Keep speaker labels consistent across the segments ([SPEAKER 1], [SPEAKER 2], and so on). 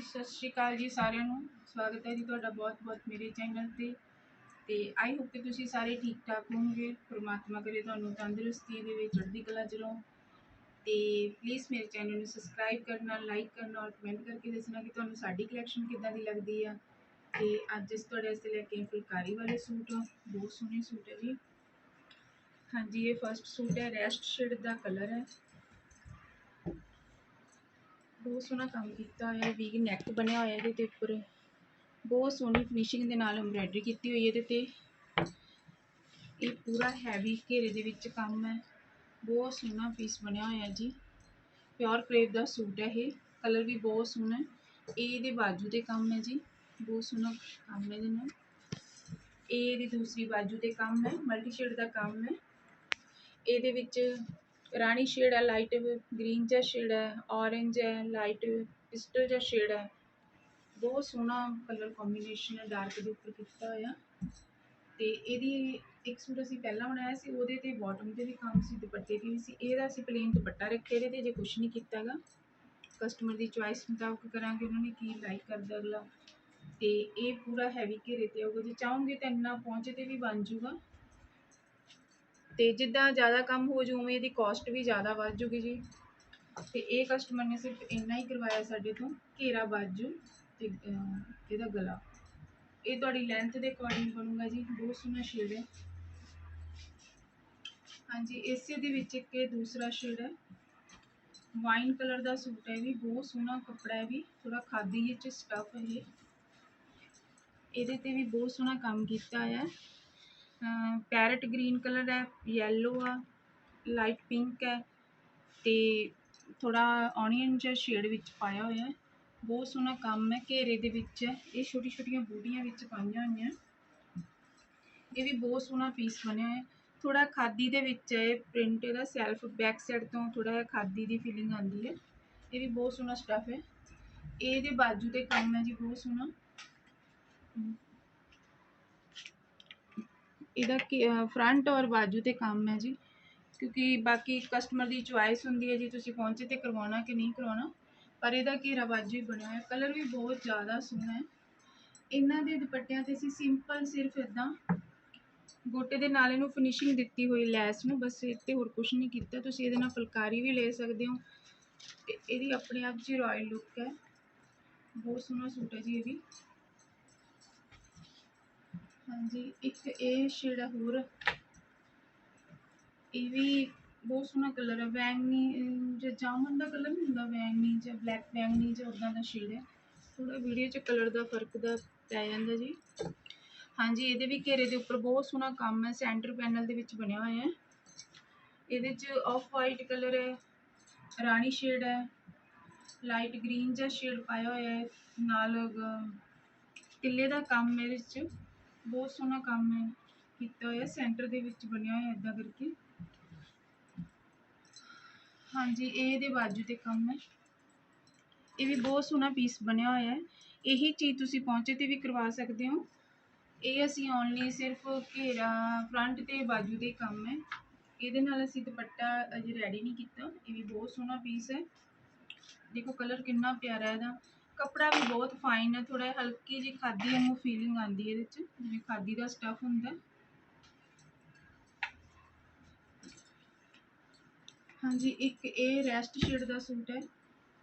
[SPEAKER 1] ਸਤਿ ਸ਼੍ਰੀ ਅਕਾਲ ਜੀ ਸਾਰਿਆਂ ਨੂੰ। ਸਵਾਗਤ ਹੈ ਜੀ ਤੁਹਾਡਾ ਬਹੁਤ-ਬਹੁਤ ਮੇਰੇ ਚੈਨਲ ਤੇ। ਤੇ ਆਈ ਹੋਪ ਕਿ ਤੁਸੀਂ ਸਾਰੇ ਠੀਕ ਠਾਕ ਹੋਵੋਗੇ। ਪ੍ਰਮਾਤਮਾ ਕਰੇ ਤੁਹਾਨੂੰ ਤੰਦਰੁਸਤੀ ਦੇ ਵਿੱਚ ਚੜ੍ਹਦੀ ਕਲਾ ਚ ਰਹੋ। ਤੇ ਪਲੀਜ਼ ਮੇਰੇ ਚੈਨਲ ਨੂੰ ਸਬਸਕ੍ਰਾਈਬ ਕਰਨਾ ਲਾਈਕ ਕਰਨਾ ਔਰ ਕਮੈਂਟ ਕਰਕੇ ਦੱਸਣਾ ਕਿ ਤੁਹਾਨੂੰ ਸਾਡੀ ਕਲੈਕਸ਼ਨ ਕਿੱਦਾਂ ਦੀ ਲੱਗਦੀ ਆ। ਤੇ ਅੱਜ ਇਸ ਤੁਹਾਡੇ ਵਾਸਤੇ ਲੈ ਕੇ ਫੁਲਕਾਰੀ ਵਾਲੇ ਸੂਟ। ਬਹੁਤ ਸੋਹਣੇ ਸੂਟ ਹੈ ਜੀ। ਹਾਂਜੀ, ਇਹ ਫਰਸਟ ਸੂਟ ਹੈ ਰੈਸਟ ਸ਼ੇਡ ਦਾ ਕਲਰ ਹੈ। ਬਹੁਤ ਸੋਹਣਾ ਕੰਮ ਕੀਤਾ ਹੋਇਆ ਵੀ ਨੈਕ ਬਣਿਆ ਹੋਇਆ ਇਹਦੇ ਤੇ ਉੱਪਰ। ਬਹੁਤ ਸੋਹਣੀ ਫਿਨਿਸ਼ਿੰਗ ਦੇ ਨਾਲ ਐਮਬ੍ਰਾਇਡਰੀ ਕੀਤੀ ਹੋਈ ਹੈ ਇਹਦੇ ਤੇ। ਇਹ ਪੂਰਾ ਹੈਵੀ ਘੇਰੇ ਦੇ ਵਿੱਚ ਕੰਮ ਹੈ। ਬਹੁਤ ਸੋਹਣਾ ਪੀਸ ਬਣਿਆ ਹੋਇਆ ਜੀ। ਪਿਓਰ ਕਰੇਪ ਦਾ ਸੂਟ ਹੈ ਇਹ। ਕਲਰ ਵੀ ਬਹੁਤ ਸੋਹਣਾ ਇਹ ਇਹਦੇ ਬਾਜੂ ਤੇ ਕੰਮ ਹੈ ਜੀ। ਬਹੁਤ ਸੋਹਣਾ ਕੰਮ ਹੈ ਇਹਦੇ ਨਾਲ। ਇਹ ਇਹਦੀ ਦੂਸਰੀ ਬਾਜੂ ਤੇ ਕੰਮ ਹੈ। ਮਲਟੀ ਸ਼ੇਡ ਦਾ ਕੰਮ ਹੈ। ਇਹਦੇ ਵਿੱਚ ਰਾਣੀ ਸ਼ੇਡ ਹੈ ਲਾਈਟ ਗ੍ਰੀਨ ਜਿਹਾ ਸ਼ੇਡ ਹੈ ਔਰੇਂਜ ਹੈ ਲਾਈਟ ਪਿਸਟਲ ਜਿਹਾ ਸ਼ੇਡ ਹੈ ਬਹੁਤ ਸੋਹਣਾ ਕਲਰ ਕੰਬੀਨੇਸ਼ਨ ਹੈ ਡਾਰਕ ਦੇ ਉੱਪਰ ਕੀਤਾ ਹੋਇਆ ਤੇ ਇਹਦੀ ਇੱਕ ਸੂਟ ਅਸੀਂ ਪਹਿਲਾਂ ਬਣਾਇਆ ਸੀ ਉਹਦੇ ਤੇ ਬਾਟਮ ਤੇ ਵੀ ਕੰਮ ਸੀ ਦੁਪੱਟੇ ਤੇ ਵੀ ਸੀ ਇਹਦਾ ਅਸੀਂ ਪਲੇਨ ਦੁਪੱਟਾ ਰੱਖਿਆ ਇਹਦੇ ਤੇ ਜੇ ਕੁਝ ਨਹੀਂ ਕੀਤਾਗਾ ਕਸਟਮਰ ਦੀ ਚੁਆਇਸ ਮੁਤਾਬਕ ਕਰਾਂਗੇ ਉਹਨਾਂ ਨੇ ਕੀ ਲਾਈਕ ਕਰਦਾ ਅਗਲਾ ਤੇ ਇਹ ਪੂਰਾ ਹੈਵੀ ਘੇਰੇ ਤੇ ਆਊਗਾ ਜੇ ਚਾਹੋਗੇ ਤਾਂ ਇੰਨਾ ਪਹੁੰਚੇ ਤੇ ਵੀ ਬਣ ਜੂਗਾ ਤੇ ਜਿੱਦਾਂ ਜ਼ਿਆਦਾ ਕੰਮ ਹੋ ਜੂ, ਉਵੇਂ ਇਹਦੀ ਕਾਸਟ ਵੀ ਜ਼ਿਆਦਾ ਵੱਧ ਜੂਗੀ ਜੀ। ਤੇ ਇਹ ਕਸਟਮਰ ਨੇ ਸਿਰਫ ਇੰਨਾ ਹੀ ਕਰਵਾਇਆ ਸਾਡੇ ਤੋਂ, ਘੇਰਾ ਬਾਜੂ ਤੇ ਇਹਦਾ ਗਲਾ। ਇਹ ਤੁਹਾਡੀ ਲੈਂਥ ਦੇ ਅਕੋਰਡਿੰਗ ਬਣੂਗਾ ਜੀ, ਬਹੁਤ ਸੋਹਣਾ ਸ਼ੇਡ ਹੈ। ਹਾਂਜੀ, ਇਸੇ ਦੇ ਵਿੱਚ ਇੱਕ ਇਹ ਦੂਸਰਾ ਸ਼ੇਡ ਹੈ। ਵਾਈਨ ਕਲਰ ਦਾ ਸੂਟ ਹੈ ਵੀ, ਬਹੁਤ ਸੋਹਣਾ ਕੱਪੜਾ ਹੈ ਵੀ ਥੋੜਾ ਖਾਦੀ ਜਿਹੇ ਚ ਸਟਫ ਹੈ ਇਹਦੇ ਤੇ ਵੀ ਬਹੁਤ ਸੋਹਣਾ ਕੰਮ ਕੀਤਾ ਹੈ। ਪੈਰਟ ਗ੍ਰੀਨ ਕਲਰ ਹੈ ਯੈਲੋ ਆ ਲਾਈਟ ਪਿੰਕ ਹੈ ਤੇ ਥੋੜਾ ਔਨੀਅਨ ਜਿਹਾ ਸ਼ੇਡ ਵਿੱਚ ਪਾਇਆ ਹੋਇਆ ਹੈ। ਬਹੁਤ ਸੋਹਣਾ ਕੰਮ ਹੈ, ਘੇਰੇ ਦੇ ਵਿੱਚ ਹੈ। ਇਹ ਛੋਟੀ ਛੋਟੀਆਂ ਬੂਟੀਆਂ ਵਿੱਚ ਪਾਈਆਂ ਹੋਈਆਂ। ਇਹ ਵੀ ਬਹੁਤ ਸੋਹਣਾ ਪੀਸ ਬਣਿਆ ਹੈ। ਥੋੜਾ ਖਾਦੀ ਦੇ ਵਿੱਚ ਹੈ ਪ੍ਰਿੰਟ ਇਹਦਾ ਸੈਲਫ ਬੈਕ ਸਾਈਡ ਤੋਂ ਥੋੜਾ ਜਿਹਾ ਖਾਦੀ ਦੀ ਫੀਲਿੰਗ ਆਉਂਦੀ ਹੈ। ਇਹ ਵੀ ਬਹੁਤ ਸੋਹਣਾ ਸਟਫ ਹੈ। ਇਹਦੇ ਬਾਜੂ ਤੇ ਕੰਮ ਹੈ ਜੀ, ਬਹੁਤ ਸੋਹਣਾ। ਇਹਦਾ ਫਰੰਟ ਔਰ ਬਾਜੂ ਤੇ ਕੰਮ ਹੈ ਜੀ। ਕਿਉਂਕਿ ਬਾਕੀ ਕਸਟਮਰ ਦੀ ਚੁਆਇਸ ਹੁੰਦੀ ਹੈ ਜੀ, ਤੁਸੀਂ ਪਹੁੰਚੇ ਤੇ ਕਰਵਾਉਣਾ ਕਿ ਨਹੀਂ ਕਰਵਾਉਣਾ। ਪਰ ਇਹਦਾ ਘੇਰਾ ਬਾਜੂ ਹੀ ਬਣਿਆ ਹੋਇਆ। ਕਲਰ ਵੀ ਬਹੁਤ ਜ਼ਿਆਦਾ ਸੋਹਣਾ ਹੈ। ਇਹਨਾਂ ਦੇ ਦੁਪੱਟਿਆਂ ਤੇ ਅਸੀਂ ਸਿੰਪਲ ਸਿਰਫ ਇਦਾਂ ਗੋਟੇ ਦੇ ਨਾਲ ਇਹਨੂੰ ਫਿਨਿਸ਼ਿੰਗ ਦਿੱਤੀ ਹੋਈ ਲੈਸ ਨੂੰ, ਬਸ ਇਹ 'ਤੇ ਹੋਰ ਕੁਝ ਨਹੀਂ ਕੀਤਾ। ਤੁਸੀਂ ਇਹਦੇ ਨਾਲ ਫੁਲਕਾਰੀ ਵੀ ਲੈ ਸਕਦੇ ਹੋ। ਤੇ ਇਹਦੀ ਆਪਣੇ ਆਪ 'ਚ ਰਾਇਲ ਲੁੱਕ ਹੈ। ਬਹੁਤ ਸੋਹਣਾ ਸੂਟ ਹੈ ਜੀ ਇਹ ਵੀ। ਹਾਂਜੀ, ਇੱਕ ਇਹ ਸ਼ੇਡ ਹੋਰ। ਇਹ ਵੀ ਬਹੁਤ ਸੋਹਣਾ ਕਲਰ ਹੈ ਵੈਂਗਨੀ ਜੇ ਜਾਮਨ ਦਾ ਕਲਰ ਨਹੀਂ ਹੁੰਦਾ ਵੈਂਗਨੀ ਜਾਂ ਬਲੈਕ ਵੈਂਗਨੀ ਜਾਂ ਉਦਾਂ ਦਾ ਸ਼ੇਡ ਹੈ ਥੋੜਾ ਵੀਡੀਓ 'ਚ ਕਲਰ ਦਾ ਫ਼ਰਕ ਦਾ ਪੈ ਜਾਂਦਾ ਜੀ। ਹਾਂਜੀ, ਇਹਦੇ ਵੀ ਘੇਰੇ ਦੇ ਉੱਪਰ ਬਹੁਤ ਸੋਹਣਾ ਕੰਮ ਹੈ। ਸੈਂਟਰ ਪੈਨਲ ਦੇ ਵਿੱਚ ਬਣਿਆ ਹੋਇਆ ਹੈ। ਇਹਦੇ 'ਚ ਆਫ ਵਾਈਟ ਕਲਰ ਹੈ। ਰਾਣੀ ਸ਼ੇਡ ਹੈ। ਲਾਈਟ ਗ੍ਰੀਨ ਜਿਹਾ ਸ਼ੇਡ ਪਾਇਆ ਹੋਇਆ ਹੈ। ਨਾਲ ਕਿੱਲੇ ਦਾ ਕੰਮ ਇਹਦੇ 'ਚ। ਬਹੁਤ ਸੋਹਣਾ ਕੰਮ ਹੈ। ਕੀਤਾ ਹੋਇਆ ਸੈਂਟਰ ਦੇ ਵਿੱਚ ਬਣਿਆ ਹੋਇਆ ਇਦਾਂ ਕਰਕੇ। ਹਾਂਜੀ, ਇਹ ਇਹਦੇ ਬਾਜੂ ਤੇ ਕੰਮ ਹੈ। ਇਹ ਵੀ ਬਹੁਤ ਸੋਹਣਾ ਪੀਸ ਬਣਿਆ ਹੋਇਆ ਹੈ। ਇਹੀ ਚੀਜ਼ ਤੁਸੀਂ ਪਹੁੰਚੇ ਤੇ ਵੀ ਕਰਵਾ ਸਕਦੇ ਹੋ। ਇਹ ਅਸੀਂ ਓਨਲੀ ਸਿਰਫ ਘੇਰਾ ਫਰੰਟ ਤੇ ਬਾਜੂ ਦੇ ਕੰਮ ਹੈ। ਇਹਦੇ ਨਾਲ ਅਸੀਂ ਦੁਪੱਟਾ ਅਜੇ ਰੈਡੀ ਨਹੀਂ ਕੀਤਾ। ਇਹ ਵੀ ਬਹੁਤ ਸੋਹਣਾ ਪੀਸ ਹੈ। ਦੇਖੋ ਕਲਰ ਕਿੰਨਾ ਪਿਆਰਾ ਹੈ ਇਹਦਾ। ਕੱਪੜਾ ਵੀ ਬਹੁਤ ਫਾਈਨ ਹੈ ਥੋੜਾ ਹਲਕੀ ਜਿਹੀ ਖਾਦੀ ਵਾਂਗੂ ਫੀਲਿੰਗ ਆਉਂਦੀ ਹੈ ਇਹਦੇ 'ਚ, ਜਿਵੇਂ ਖਾਦੀ ਦਾ ਸਟਫ ਹੁੰਦਾ। ਹਾਂਜੀ, ਇੱਕ ਇਹ ਰੈਸਟ ਸ਼ੇਡ ਦਾ ਸੂਟ ਹੈ,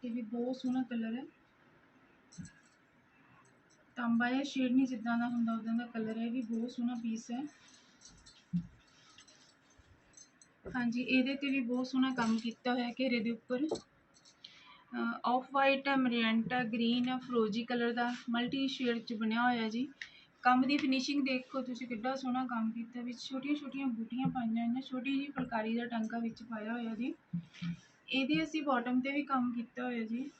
[SPEAKER 1] ਇਹ ਵੀ ਬਹੁਤ ਸੋਹਣਾ ਕਲਰ ਹੈ। ਤਾਂਬਾ ਜਿਹਾ ਸ਼ੇਡ ਨਹੀਂ ਜਿੱਦਾਂ ਦਾ ਹੁੰਦਾ ਉਦਾਂ ਦਾ ਕਲਰ ਹੈ, ਇਹ ਵੀ ਬਹੁਤ ਸੋਹਣਾ ਪੀਸ ਹੈ। ਹਾਂਜੀ, ਇਹਦੇ ਤੇ ਵੀ ਬਹੁਤ ਸੋਹਣਾ ਕੰਮ ਕੀਤਾ ਹੋਇਆ ਘੇਰੇ ਦੇ ਉੱਪਰ। ਆਫ ਵਾਈਟ ਹੈ ਮਰੀਐਂਟਾ ਗ੍ਰੀਨ ਹੈ ਫਰੋਜੀ ਕਲਰ ਦਾ ਮਲਟੀ ਸ਼ੇਡ ਚ ਬਣਿਆ ਹੋਇਆ ਜੀ। ਕੰਮ ਦੀ ਫਿਨਿਸ਼ਿੰਗ ਦੇਖੋ ਤੁਸੀਂ ਕਿੱਡਾ ਸੋਹਣਾ ਕੰਮ ਕੀਤਾ, ਵਿੱਚ ਛੋਟੀਆਂ ਛੋਟੀਆਂ ਬੂਟੀਆਂ ਪਾਈਆਂ ਹੋਈਆਂ, ਛੋਟੀ ਜਿਹੀ ਫੁਲਕਾਰੀ ਦਾ ਟਾਂਕਾ ਵਿੱਚ ਪਾਇਆ ਹੋਇਆ ਜੀ। ਇਹਦੇ ਅਸੀਂ ਬਾਟਮ ਤੇ ਵੀ ਕੰਮ ਕੀਤਾ ਹੋਇਆ ਜੀ।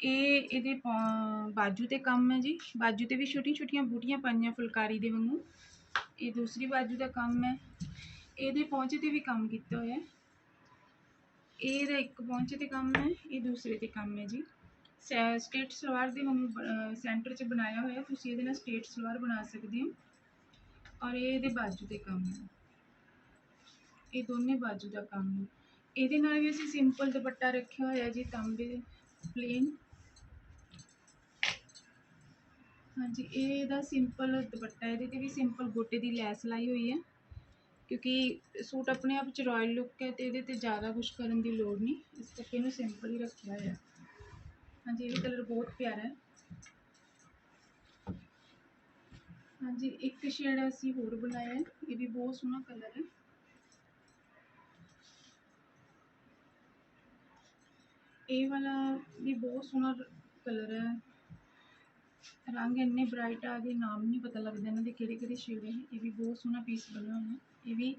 [SPEAKER 1] ਇਹ ਇਹਦੇ ਪਾ- ਬਾਜੂ ਤੇ ਕੰਮ ਹੈ ਜੀ। ਬਾਜੂ ਤੇ ਵੀ ਛੋਟੀਆਂ ਛੋਟੀਆਂ ਬੂਟੀਆਂ ਪਾਈਆਂ ਫੁਲਕਾਰੀ ਦੇ ਵਾਂਗੂ। ਇਹ ਦੂਸਰੀ ਬਾਜੂ ਦਾ ਕੰਮ ਹੈ। ਇਹਦੇ ਪਹੁੰਚੇ ਤੇ ਵੀ ਕੰਮ ਕੀਤਾ ਹੋਇਆ। ਇਹਦਾ ਇੱਕ ਪਹੁੰਚੇ ਤੇ ਕੰਮ ਹੈ, ਇਹ ਦੂਸਰੇ ਤੇ ਕੰਮ ਹੈ ਜੀ। ਸਟੇਟ ਸਲਵਾਰ ਦੇ ਵਾਂਗੂ ਸੈਂਟਰ 'ਚ ਬਣਾਇਆ ਹੋਇਆ, ਤੁਸੀਂ ਇਹਦੇ ਨਾਲ ਸਟੇਟ ਸਲਵਾਰ ਬਣਾ ਸਕਦੇ ਹੋ। ਔਰ ਇਹ ਇਹਦੇ ਬਾਜੂ ਤੇ ਕੰਮ ਹੈ। ਇਹ ਦੋਨੇ ਬਾਜੂ ਦਾ ਕੰਮ ਹੈ। ਇਹਦੇ ਨਾਲ ਵੀ ਅਸੀਂ ਸਿੰਪਲ ਦੁਪੱਟਾ ਰੱਖਿਆ ਹੋਇਆ ਜੀ, ਤਾਂਬੇ ਪਲੇਨ ਹਾਂਜੀ, ਇਹ ਇਹਦਾ ਸਿੰਪਲ ਦੁਪੱਟਾ ਇਹਦੇ ਤੇ ਵੀ ਸਿੰਪਲ ਗੋਟੇ ਦੀ ਲੈਸ ਲਾਈ ਹੋਈ ਹੈ। ਕਿਉਂਕਿ ਸੂਟ ਆਪਣੇ ਆਪ ਚ ਰਾਇਲ ਲੁੱਕ ਹੈ ਅਤੇ ਇਹਦੇ ਤੇ ਜ਼ਿਆਦਾ ਕੁਛ ਕਰਨ ਦੀ ਲੋੜ ਨਹੀਂ। ਇਸ ਕਰਕੇ ਇਹਨੂੰ ਸਿੰਪਲ ਹੀ ਰੱਖਿਆ ਹੋਇਆ। ਹਾਂਜੀ ਇਹ ਵੀ ਕਲਰ ਬਹੁਤ ਪਿਆਰਾ ਹੈ। ਹਾਂਜੀ, ਇੱਕ ਸ਼ੇਡ ਅਸੀਂ ਹੋਰ ਬਣਾਇਆ ਹੈ। ਇਹ ਵੀ ਬਹੁਤ ਸੋਹਣਾ ਕਲਰ ਹੈ। ਇਹ ਵਾਲਾ ਵੀ ਬਹੁਤ ਸੋਹਣਾ ਕਲਰ ਹੈ। ਰੰਗ ਇੰਨੇ ਬ੍ਰਾਈਟ ਆ ਗਏ ਨਾਮ ਨਹੀਂ ਪਤਾ ਲੱਗਦਾ ਇਹਨਾਂ ਦੇ ਕਿਹੜੇ ਕਿਹੜੇ ਸ਼ੇਡ ਹੈ। ਇਹ ਵੀ ਬਹੁਤ ਸੋਹਣਾ ਪੀਸ ਬਣਿਆ ਹੋਇਆ ਇਹ ਵੀ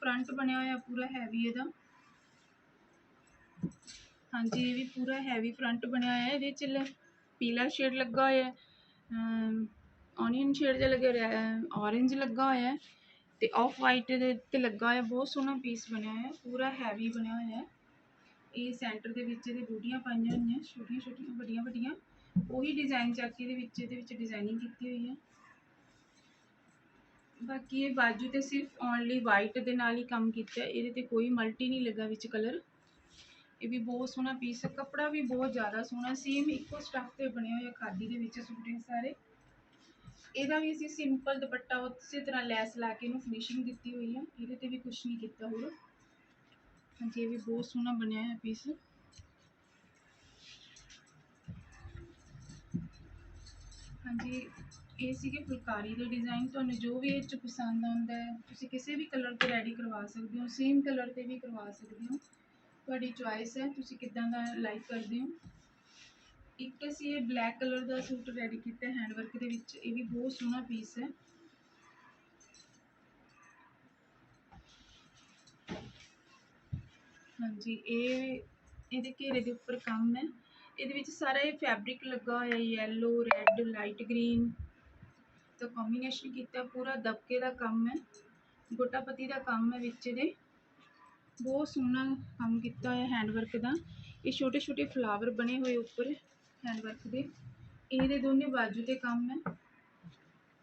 [SPEAKER 1] ਫਰੰਟ ਬਣਿਆ ਹੋਇਆ ਪੂਰਾ ਹੈਵੀ ਇਹਦਾ। ਹਾਂਜੀ, ਇਹ ਵੀ ਪੂਰਾ ਹੈਵੀ ਫਰੰਟ ਬਣਿਆ ਹੋਇਆ, ਇਹਦੇ ਚ ਲ- ਪੀਲਾ ਸ਼ੇਡ ਲੱਗਾ ਹੋਇਆ ਹੈ ਔਨੀਅਨ ਸ਼ੇਡ ਜਿਹਾ ਲੱਗਿਆ ਔਰੇਂਜ ਲੱਗਾ ਹੋਇਆ ਹੈ ਤੇ ਆਫ ਵਾਈਟ ਦੇ ਤੇ ਲੱਗਾ ਹੋਇਆ, ਬਹੁਤ ਸੋਹਣਾ ਪੀਸ ਬਣਿਆ ਹੋਇਆ, ਪੂਰਾ ਹੈਵੀ ਬਣਿਆ ਹੋਇਆ ਇਹ ਸੈਂਟਰ ਦੇ ਵਿੱਚ ਇਹਦੇ ਬੂਟੀਆਂ ਪਾਈਆਂ ਹੋਈਆਂ ਛੋਟੀਆਂ ਛੋਟੀਆਂ ਵੱਡੀਆਂ ਵੱਡੀਆਂ ਉਹੀ ਡਿਜ਼ਾਈਨ ਚੱਕ ਕੇ ਇਹਦੇ ਵਿੱਚ ਇਹਦੇ ਵਿੱਚ ਡਿਜ਼ਾਈਨਿੰਗ ਕੀਤੀ ਹੋਈ ਹੈ। ਬਾਕੀ ਇਹ ਬਾਜੂ ਤੇ ਸਿਰਫ ਓਨਲੀ ਵਾਈਟ ਦੇ ਨਾਲ ਹੀ ਕੰਮ ਕੀਤਾ ਇਹਦੇ ਤੇ ਕੋਈ ਮਲਟੀ ਨਹੀਂ ਲੱਗਾ ਵਿੱਚ ਕਲਰ ਇਹ ਵੀ ਬਹੁਤ ਸੋਹਣਾ ਪੀਸ ਹੈ। ਕੱਪੜਾ ਵੀ ਬਹੁਤ ਜ਼ਿਆਦਾ ਸੋਹਣਾ। ਸੇਮ ਇੱਕੋ ਸਟੱਫ ਤੇ ਬਣੇ ਹੋਏ ਖਾਦੀ ਦੇ ਵਿੱਚ ਸੂਟ ਇਹ ਸਾਰੇ। ਇਹਦਾ ਵੀ ਅਸੀਂ ਸਿੰਪਲ ਦੁਪੱਟਾ ਉਸੇ ਤਰ੍ਹਾਂ ਲੈਸ ਲਾ ਕੇ ਇਹਨੂੰ ਫਿਨਿਸ਼ਿੰਗ ਦਿੱਤੀ ਹੋਈ ਆ ਇਹਦੇ ਤੇ ਵੀ ਕੁਝ ਨਹੀਂ ਕੀਤਾ ਹੋਰ। ਹਾਂਜੀ, ਇਹ ਵੀ ਬਹੁਤ ਸੋਹਣਾ ਬਣਿਆ ਹੋਇਆ ਪੀਸ ਹਾਂਜੀ ਇਹ ਸੀਗੇ ਫੁਲਕਾਰੀ ਦੇ ਡਿਜ਼ਾਈਨ ਤੁਹਾਨੂੰ ਜੋ ਵੀ ਇਹ 'ਚ ਪਸੰਦ ਆਉਂਦਾ ਹੈ, ਤੁਸੀਂ ਕਿਸੇ ਵੀ ਕਲਰ ਤੇ ਰੈਡੀ ਕਰਵਾ ਸਕਦੇ ਹੋ ਸੇਮ ਕਲਰ ਤੇ ਵੀ ਕਰਵਾ ਸਕਦੇ ਹੋ। ਤੁਹਾਡੀ ਚੁਆਇਸ ਹੈ, ਤੁਸੀਂ ਕਿੱਦਾਂ ਦਾ ਲਾਈਕ ਕਰਦੇ ਹੋ। ਇੱਕ ਅਸੀਂ ਇਹ ਬਲੈਕ ਕਲਰ ਦਾ ਸੂਟ ਰੈਡੀ ਕੀਤਾ ਹੈਂਡ ਵਰਕ ਦੇ ਵਿੱਚ। ਇਹ ਵੀ ਬਹੁਤ ਸੋਹਣਾ ਪੀਸ ਹੈ। ਹਾਂਜੀ, ਇਹ, ਇਹਦੇ ਘੇਰੇ ਦੇ ਉੱਪਰ ਕੰਮ ਹੈ। ਇਹਦੇ ਵਿੱਚ ਸਾਰਾ ਇਹ ਫੈਬਰਿਕ ਲੱਗਾ ਹੋਇਆ ਯੈਲੋ ਰੈੱਡ ਲਾਈਟ ਗ੍ਰੀਨ ਤਾਂ ਕੰਬੀਨੇਸ਼ਨ ਕੀਤਾ, ਪੂਰਾ ਦਬਕੇ ਦਾ ਕੰਮ ਹੈ, ਗੋਟਾਪਤੀ ਦਾ ਕੰਮ ਹੈ ਵਿੱਚ ਇਹਦੇ ਬਹੁਤ ਸੋਹਣਾ ਕੰਮ ਕੀਤਾ ਹੋਇਆ ਹੈਂਡਵਰਕ ਦਾ। ਇਹ ਛੋਟੇ ਛੋਟੇ ਫਲਾਵਰ ਬਣੇ ਹੋਏ ਉੱਪਰ ਹੈਂਡਵਰਕ ਦੇ। ਇਹਦੇ ਦੋਨੇ ਬਾਜੂ ਤੇ ਕੰਮ ਹੈ।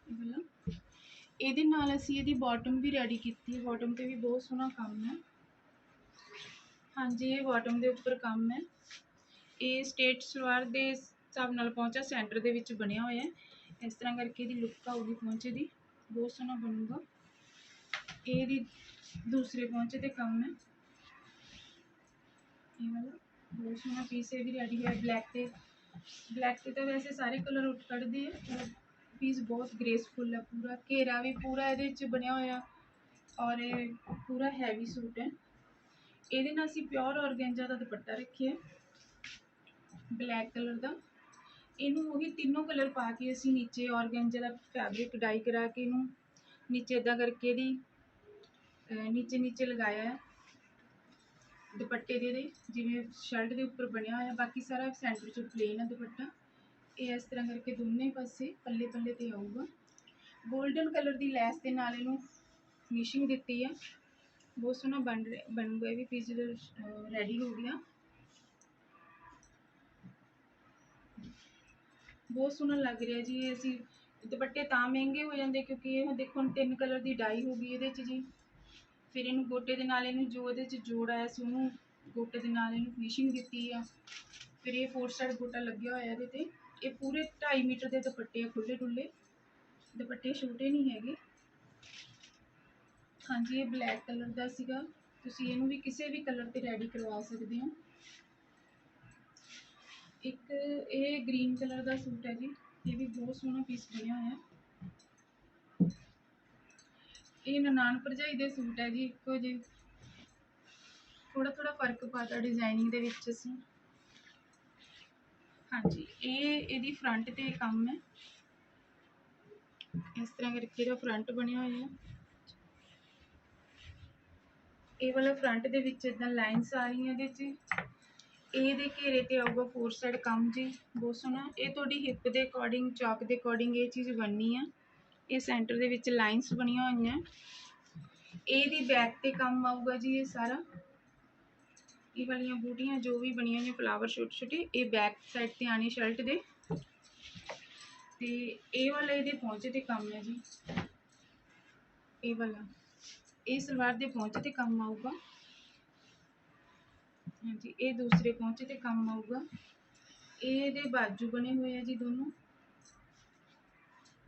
[SPEAKER 1] ਇਹ ਵਾਲਾ। ਇਹਦੇ ਨਾਲ ਅਸੀਂ ਇਹਦੀ ਬਾਟਮ ਵੀ ਰੈਡੀ ਕੀਤੀ ਹੈ। ਬਾਟਮ ਤੇ ਵੀ ਬਹੁਤ ਸੋਹਣਾ ਕੰਮ ਹੈ। ਹਾਂਜੀ, ਇਹ ਬਾਟਮ ਦੇ ਉੱਪਰ ਕੰਮ ਹੈ। ਇਹ ਸਟੇਟ ਸਲਵਾਰ ਦੇ ਹਿਸਾਬ ਨਾਲ ਪਹੁੰਚਾ ਸੈਂਟਰ ਦੇ ਵਿੱਚ ਬਣਿਆ ਹੋਇਆ ਹੈ। ਇਸ ਤਰ੍ਹਾਂ ਕਰਕੇ ਇਹਦੀ ਲੁੱਕ ਆਊਗੀ ਪਹੁੰਚੇ ਦੀ ਬਹੁਤ ਸੋਹਣਾ ਬਣੂਗਾ ਇਹਦੀ ਦੂਸਰੇ ਪਹੁੰਚੇ ਤੇ ਕੰਮ ਹੈ ਇਹ ਵਾਲਾ ਬਹੁਤ ਸੋਹਣਾ ਪੀਸ ਇਹ ਵੀ ਰੈਡੀ ਹੋਇਆ ਬਲੈਕ ਤੇ ਬਲੈਕ ਤੇ ਤਾਂ ਵੈਸੇ ਸਾਰੇ ਕਲਰ ਉੱਠ ਕੱਢਦੇ ਆ ਪੀਸ ਬਹੁਤ ਗ੍ਰੇਸਫੁਲ ਹੈ ਪੂਰਾ ਘੇਰਾ ਵੀ ਪੂਰਾ ਇਹਦੇ ਵਿੱਚ ਬਣਿਆ ਹੋਇਆ। ਔਰ ਇਹ ਪੂਰਾ ਹੈਵੀ ਸੂਟ ਹੈ। ਇਹਦੇ ਨਾਲ ਅਸੀਂ ਪਿਓਰ ਔਰਗੈਂਜਾ ਦਾ ਦੁਪੱਟਾ ਰੱਖਿਆ। ਬਲੈਕ ਕਲਰ ਦਾ। ਇਹਨੂੰ ਉਹੀ ਤਿੰਨੋਂ ਕਲਰ ਪਾ ਕੇ ਅਸੀਂ ਨੀਚੇ ਔਰਗੈਂਜਾ ਦਾ ਫੈਬਰਿਕ ਡਾਈ ਕਰਾ ਕੇ ਇਹਨੂੰ ਨੀਚੇ ਇਦਾਂ ਕਰਕੇ ਇਹਦੀ ਨੀਚੇ ਨੀਚੇ ਲਗਾਇਆ ਹੈ। ਦੁਪੱਟੇ ਦੇ ਦੇ ਜਿਵੇਂ ਸ਼ਰਟ ਦੇ ਉੱਪਰ ਬਣਿਆ ਹੋਇਆ, ਬਾਕੀ ਸਾਰਾ ਸੈਂਟਰ 'ਚ ਪਲੇਨ ਹੈ ਦੁਪੱਟਾ। ਇਹ ਇਸ ਤਰ੍ਹਾਂ ਕਰਕੇ ਦੋਨੇ ਪਾਸੇ ਪੱਲੇ ਪੱਲੇ ਤੇ ਆਊਗਾ। 골ਡਨ ਕਲਰ ਦੀ ਲੈਸ ਦੇ ਨਾਲ ਇਹਨੂੰ ਫਿਨਿਸ਼ਿੰਗ ਦਿੱਤੀ ਆ ਬਹੁਤ ਸੋਹਣਾ ਬਣ ਰਿਹਾ, ਬਣ ਇਹ ਵੀ ਪੀਸ ਜਦੋਂ ਰੈਡੀ ਹੋ ਗਿਆ। ਬਹੁਤ ਸੋਹਣਾ ਲੱਗ ਰਿਹਾ ਜੀ, ਇਹ ਅਸੀਂ ਦੁਪੱਟੇ ਤਾਂ ਮਹਿੰਗੇ ਹੋ ਜਾਂਦੇ ਕਿਉਂਕਿ ਇਹ ਦੇਖੋ ਹੁਣ ਤਿੰਨ ਕਲਰ ਦੀ ਡਾਈ ਹੋ ਗਈ ਇਹਦੇ 'ਚ ਜੀ। ਫਿਰ ਇਹਨੂੰ ਗੋਟੇ ਦੇ ਨਾਲ ਇਹਨੂੰ ਜੋ ਇਹਦੇ 'ਚ ਜੋੜ ਆਇਆ ਸੀ, ਉਹਨੂੰ ਗੋਟੇ ਦੇ ਨਾਲ ਇਹਨੂੰ ਫਿਨਿਸ਼ਿੰਗ ਦਿੱਤੀ ਆ। ਫਿਰ ਇਹ ਫੋਰ ਸਾਈਡ ਗੋਟਾ ਲੱਗਿਆ ਹੋਇਆ ਇਹਦੇ ਤੇ। ਇਹ ਪੂਰੇ 2.5 ਮੀਟਰ ਦੇ ਦੁਪੱਟੇ ਆ ਖੁੱਲੇ ਡੁੱਲੇ ਦੁਪੱਟੇ ਛੋਟੇ ਨਹੀਂ ਹੈਗੇ। ਹਾਂਜੀ, ਇਹ ਬਲੈਕ ਕਲਰ ਦਾ ਸੀਗਾ। ਤੁਸੀਂ ਇਹਨੂੰ ਵੀ ਕਿਸੇ ਵੀ ਕਲਰ ਤੇ ਰੈਡੀ ਕਰਵਾ ਸਕਦੇ ਹੋ। ਇੱਕ ਇਹ ਗ੍ਰੀਨ ਕਲਰ ਦਾ ਸੂਟ ਹੈ ਜੀ। ਇਹ ਵੀ ਬਹੁਤ ਸੋਹਣਾ ਪੀਸ ਬਣਿਆ ਹੋਇਆ। ਇਹ ਨਨਾਣ ਭਰਜਾਈ ਦੇ ਸੂਟ ਹੈ ਜੀ, ਇੱਕੋ ਜਿਹੇ। ਥੋੜਾ ਥੋੜਾ ਫ਼ਰਕ ਪਾਤਾ ਡਿਜ਼ਾਈਨਿੰਗ ਦੇ ਵਿੱਚ ਅਸੀਂ। ਹਾਂਜੀ, ਇਹ ਇਹਦੀ ਫਰੰਟ ਤੇ ਕੰਮ ਹੈ। ਇਸ ਤਰ੍ਹਾਂ ਕਰਕੇ ਇਹਦਾ ਫਰੰਟ ਬਣਿਆ ਹੋਇਆ ਹੈ। ਇਹ ਵਾਲਾ ਫਰੰਟ ਦੇ ਵਿੱਚ ਇਦਾਂ ਲਾਈਨਸ ਆ ਰਹੀਆਂ ਇਹਦੇ 'ਚ। ਇਹਦੇ ਘੇਰੇ ਤੇ ਆਊਗਾ ਫੋਰ ਸਾਈਡ ਕੰਮ ਜੀ, ਬਹੁਤ ਸੋਹਣਾ। ਇਹ ਤੁਹਾਡੀ ਹਿੱਪ ਦੇ ਅਕੋਰਡਿੰਗ ਚੌਕ ਦੇ ਅਕੋਰਡਿੰਗ ਇਹ ਚੀਜ਼ ਬਣਨੀ ਆ। ਇਹ ਸੈਂਟਰ ਦੇ ਵਿੱਚ ਲਾਈਨਸ ਬਣੀਆਂ ਹੋਈਆਂ। ਇਹਦੀ ਬੈਕ ਤੇ ਕੰਮ ਆਊਗਾ ਜੀ ਇਹ ਸਾਰਾ। ਇਹ ਵਾਲੀਆਂ ਬੂਟੀਆਂ ਜੋ ਵੀ ਬਣੀਆਂ ਹੋਈਆਂ ਫਲਾਵਰ ਛੋਟੇ ਛੋਟੇ, ਇਹ ਬੈਕ ਸਾਈਡ ਤੇ ਆਣੀ ਸ਼ਰਟ ਦੇ। ਤੇ ਇਹ ਵਾਲਾ ਇਹਦੇ ਪਹੁੰਚੇ ਤੇ ਕੰਮ ਹੈ ਜੀ। ਇਹ ਵਾਲਾ। ਇਹ ਸਲਵਾਰ ਦੇ ਪਹੁੰਚੇ ਤੇ ਕੰਮ ਆਊਗਾ। ਹਾਂਜੀ, ਇਹ ਦੂਸਰੇ ਪਹੁੰਚੇ ਤੇ ਕੰਮ ਆਊਗਾ। ਇਹਦੇ ਬਾਜੂ ਬਣੇ ਹੋਏ ਆ ਜੀ ਦੋਨੋਂ।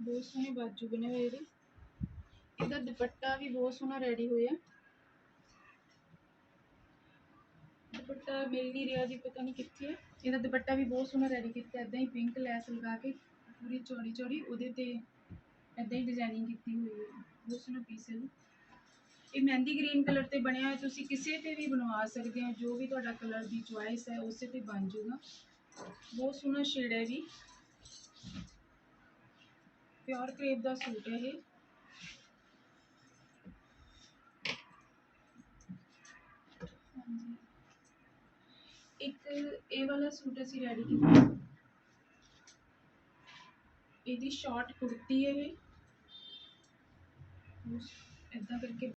[SPEAKER 1] ਬਹੁਤ ਸੋਹਣੇ ਬਾਜੂ ਬਣੇ ਹੋਏ ਇਹਦੇ। ਇਹਦਾ ਦੁਪੱਟਾ ਵੀ ਬਹੁਤ ਸੋਹਣਾ ਰੈਡੀ ਹੋਇਆ। ਦੁਪੱਟਾ ਮਿਲ ਨਹੀਂ ਰਿਹਾ ਜੀ, ਪਤਾ ਨਹੀਂ ਕਿੱਥੇ ਹੈ ਇਹਦਾ ਦੁਪੱਟਾ ਵੀ ਬਹੁਤ ਸੋਹਣਾ ਰੈਡੀ ਕੀਤਾ। ਇਦਾਂ ਹੀ ਪਿੰਕ ਲੈਸ ਲਗਾ ਕੇ ਪੂਰੀ ਚੌੜੀ ਚੌੜੀ ਉਹਦੇ ਤੇ ਇਦਾਂ ਹੀ ਡਿਜ਼ਾਈਨਿੰਗ ਕੀਤੀ ਹੋਈ ਹੈ। ਬਹੁਤ ਸੋਹਣਾ ਪੀਸ ਹੈ ਇਹ ਮਹਿੰਦੀ ਗ੍ਰੀਨ ਕਲਰ ਤੇ ਬਣਿਆ ਹੋਇਆ, ਤੁਸੀਂ ਕਿਸੇ ਤੇ ਵੀ ਬਣਵਾ ਸਕਦੇ ਹੋ, ਜੋ ਵੀ ਤੁਹਾਡਾ ਕਲਰ ਦੀ ਚੁਆਇਸ ਹੈ, ਉਸੇ ਤੇ ਬਣ ਜਾਊਗਾ ਬਹੁਤ ਸੋਹਣਾ ਸ਼ੇਡ ਹੈ ਵੀ। ਪਿਓਰ ਕਰੇਪ ਦਾ ਸੂਟ ਹੈ ਇਹ। ਇੱਕ ਇਹ ਵਾਲਾ ਸੂਟ ਅਸੀਂ ਰੈਡੀ ਕੀਤਾ। ਇਹਦੀ ਸ਼ਾਰਟ ਕੁੜਤੀ ਹੈ ਇਹ। ਇਦਾਂ ਕਰਕੇ